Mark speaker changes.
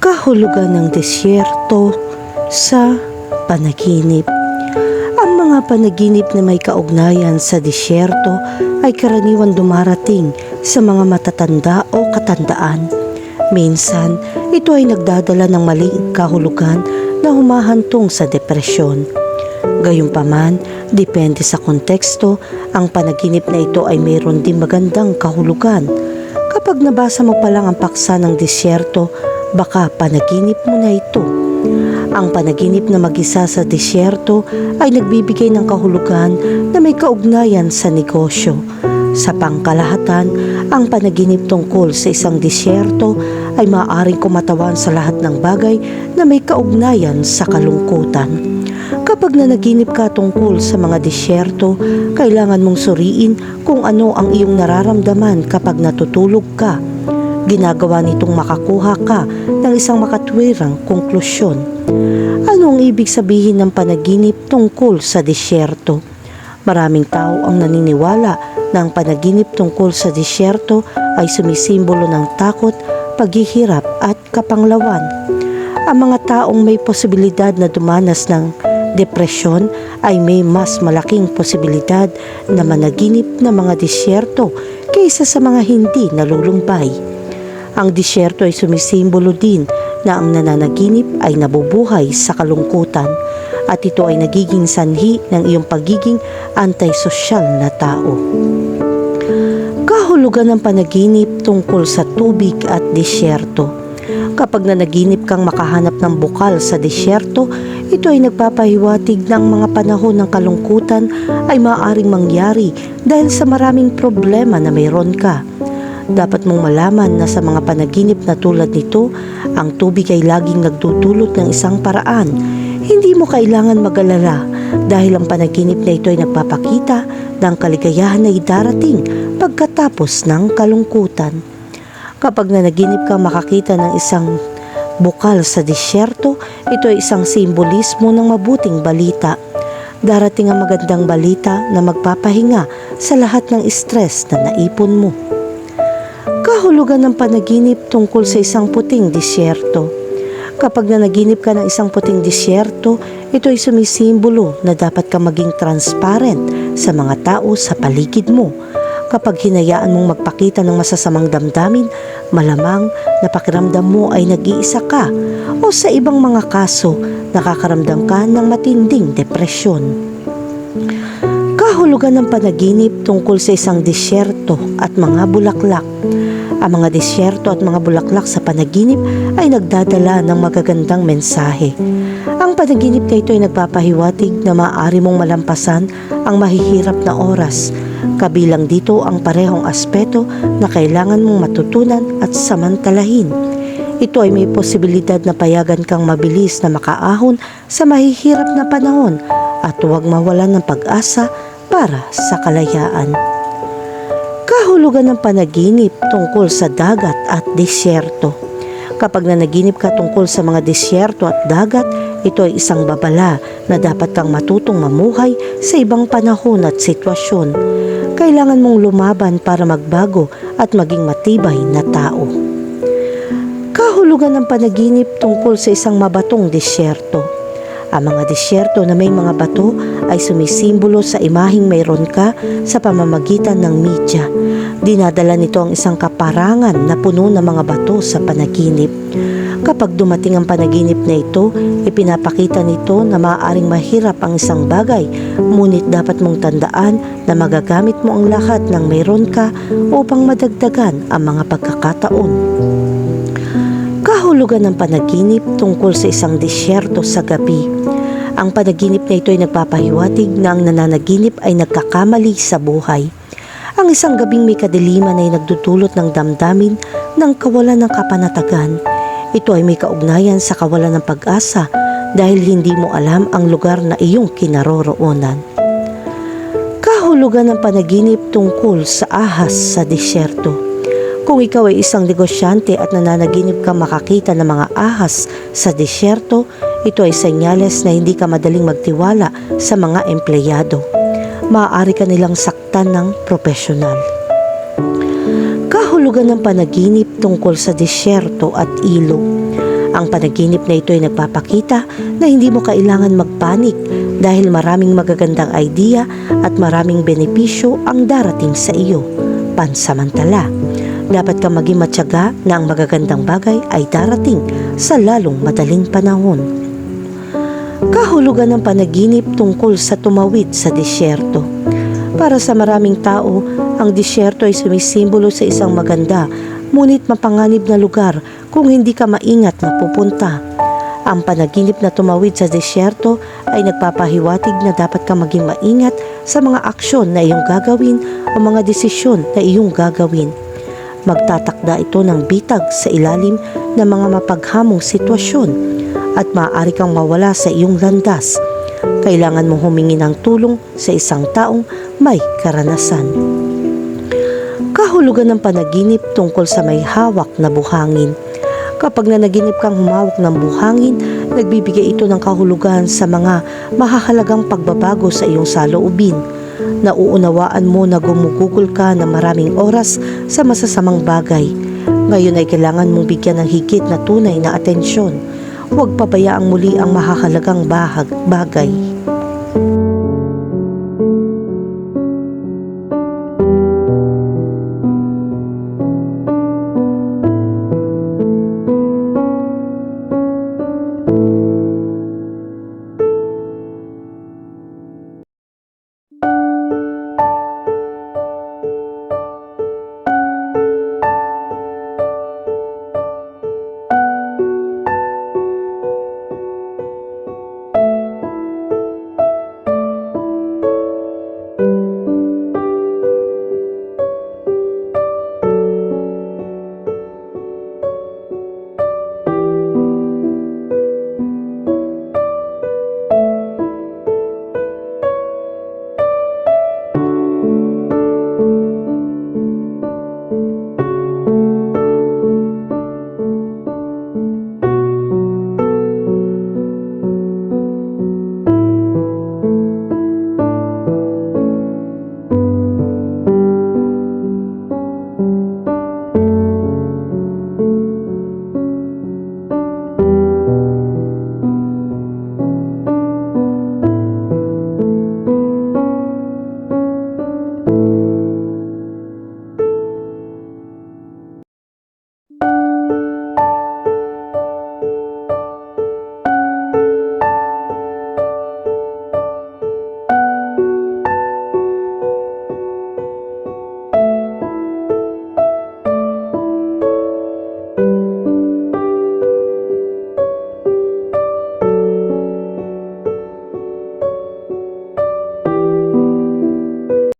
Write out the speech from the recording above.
Speaker 1: kahulugan ng disyerto sa panaginip. Ang mga panaginip na may kaugnayan sa disyerto ay karaniwan dumarating sa mga matatanda o katandaan. Minsan, ito ay nagdadala ng maling kahulugan na humahantong sa depresyon. Gayunpaman, depende sa konteksto, ang panaginip na ito ay mayroon din magandang kahulugan. Kapag nabasa mo pa lang ang paksa ng disyerto, baka panaginip mo na ito. Ang panaginip na mag-isa sa disyerto ay nagbibigay ng kahulugan na may kaugnayan sa negosyo. Sa pangkalahatan, ang panaginip tungkol sa isang disyerto ay maaaring kumatawan sa lahat ng bagay na may kaugnayan sa kalungkutan. Kapag nanaginip ka tungkol sa mga disyerto, kailangan mong suriin kung ano ang iyong nararamdaman kapag natutulog ka. Ginagawa nitong makakuha ka ng isang makatwirang konklusyon. Ano ang ibig sabihin ng panaginip tungkol sa disyerto? Maraming tao ang naniniwala na ang panaginip tungkol sa disyerto ay sumisimbolo ng takot, paghihirap at kapanglawan. Ang mga taong may posibilidad na dumanas ng depresyon ay may mas malaking posibilidad na managinip na mga disyerto kaysa sa mga hindi nalulumbay. Ang disyerto ay sumisimbolo din na ang nananaginip ay nabubuhay sa kalungkutan at ito ay nagiging sanhi ng iyong pagiging antisosyal na tao. Kahulugan ng panaginip tungkol sa tubig at disyerto. Kapag nanaginip kang makahanap ng bukal sa disyerto, ito ay nagpapahiwatig ng mga panahon ng kalungkutan ay maaaring mangyari dahil sa maraming problema na mayroon ka. Dapat mong malaman na sa mga panaginip na tulad nito, ang tubig ay laging nagdudulot ng isang paraan. Hindi mo kailangan mag-alala dahil ang panaginip na ito ay nagpapakita ng kaligayahan na idarating pagkatapos ng kalungkutan. Kapag nanaginip ka makakita ng isang bukal sa disyerto, ito ay isang simbolismo ng mabuting balita. Darating ang magandang balita na magpapahinga sa lahat ng stress na naipon mo. Kahulugan ng panaginip tungkol sa isang puting disyerto. Kapag nanaginip ka ng isang puting disyerto, ito ay sumisimbolo na dapat ka maging transparent sa mga tao sa paligid mo. Kapag hinayaan mong magpakita ng masasamang damdamin, malamang na pakiramdam mo ay nag-iisa ka o sa ibang mga kaso, nakakaramdam ka ng matinding depresyon. Kahulugan ng panaginip tungkol sa isang disyerto at mga bulaklak. Ang mga disyerto at mga bulaklak sa panaginip ay nagdadala ng magagandang mensahe. Ang panaginip na ito ay nagpapahiwatig na maaari mong malampasan ang mahihirap na oras. Kabilang dito ang parehong aspeto na kailangan mong matutunan at samantalahin. Ito ay may posibilidad na payagan kang mabilis na makaahon sa mahihirap na panahon at huwag mawalan ng pag-asa para sa kalayaan. Kahulugan ng panaginip tungkol sa dagat at disyerto. Kapag nanaginip ka tungkol sa mga disyerto at dagat, ito ay isang babala na dapat kang matutong mamuhay sa ibang panahon at sitwasyon. Kailangan mong lumaban para magbago at maging matibay na tao. Kahulugan ng panaginip tungkol sa isang mabatong disyerto. Ang mga disyerto na may mga bato ay sumisimbolo sa imaheng mayroon ka sa pamamagitan ng media. Dinadala nito ang isang kaparangan na puno ng mga bato sa panaginip. Kapag dumating ang panaginip na ito, ipinapakita nito na maaaring mahirap ang isang bagay, ngunit dapat mong tandaan na magagamit mo ang lahat ng mayroon ka upang madagdagan ang mga pagkakataon. Kahulugan ng panaginip tungkol sa isang disyerto sa gabi. Ang panaginip na ito ay nagpapahiwatig na ang nananaginip ay nagkakamali sa buhay. Ang isang gabing may kadiliman ay nagdudulot ng damdamin ng kawalan ng kapanatagan. Ito ay may kaugnayan sa kawalan ng pag-asa dahil hindi mo alam ang lugar na iyong kinaroroonan. Kahulugan ng panaginip tungkol sa ahas sa disyerto. Kung ikaw ay isang negosyante at nananaginip ka makakita ng mga ahas sa disyerto, ito ay senyales na hindi ka madaling magtiwala sa mga empleyado. Maaari ka nilang saktan ng profesional. Kahulugan ng panaginip tungkol sa disyerto at ilog. Ang panaginip na ito ay nagpapakita na hindi mo kailangan magpanik dahil maraming magagandang idea at maraming benepisyo ang darating sa iyo. Pansamantala, dapat ka maging matyaga na ang magagandang bagay ay darating sa lalong madaling panahon. Kahulugan ng panaginip tungkol sa tumawid sa disyerto. Para sa maraming tao, ang disyerto ay sumisimbolo sa isang maganda, ngunit mapanganib na lugar kung hindi ka maingat na pupunta. Ang panaginip na tumawid sa disyerto ay nagpapahiwatig na dapat ka maging maingat sa mga aksyon na iyong gagawin o mga desisyon na iyong gagawin. Magtatakda ito ng bitag sa ilalim ng mga mapaghamong sitwasyon at maaari kang mawala sa iyong landas. Kailangan mong humingi ng tulong sa isang taong may karanasan. Kahulugan ng panaginip tungkol sa may hawak na buhangin. Kapag nanaginip kang humawak ng buhangin, nagbibigay ito ng kahulugan sa mga mahahalagang pagbabago sa iyong saloobin. Nauunawaan mo na gumugugol ka ng maraming oras sa masasamang bagay. Ngayon ay kailangan mong bigyan ng higit na tunay na atensyon. Huwag pabayaang muli ang mahahalagang bahag, bagay.